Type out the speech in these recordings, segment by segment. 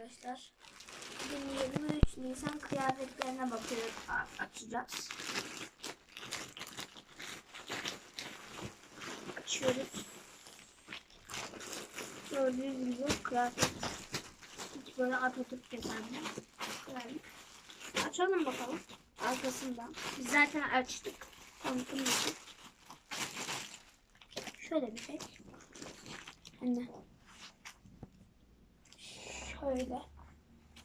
arkadaşlar. Bugün 23 Nisan kıyafetlerine bakıyoruz. Açacağız. Açıyoruz. Gördüğünüz gibi kıyafet hiç böyle Atatürk desenli. Yani açalım bakalım arkasından. Biz zaten açtık. Tanıtım. Şöyle bir şey. Anne. Şöyle.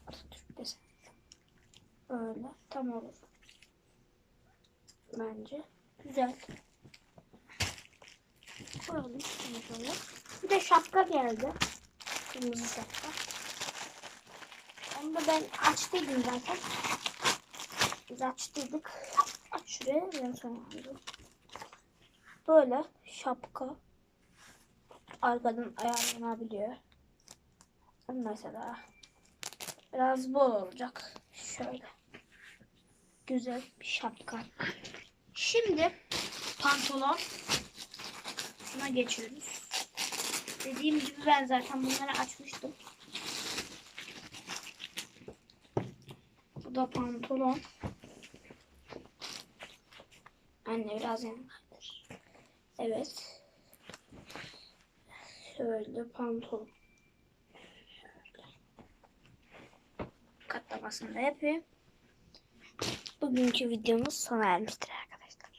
Atatürk desen. Böyle. Tam olur. Bence. Güzel. Koyalım. Bir de şapka geldi. Kırmızı şapka. Onu ben açtıydım zaten. Biz açtıydık. Aç şuraya. Ben sonra. Böyle şapka. Arkadan ayarlanabiliyor. Mesela biraz bol olacak. Şöyle. Güzel bir şapka. Şimdi pantolon. Şuna geçiyoruz. Dediğim gibi ben zaten bunları açmıştım. Bu da pantolon. Anne biraz yanlardır. Evet. Şöyle pantolon. olmasın hep. vídeo videomuz sona me estraga.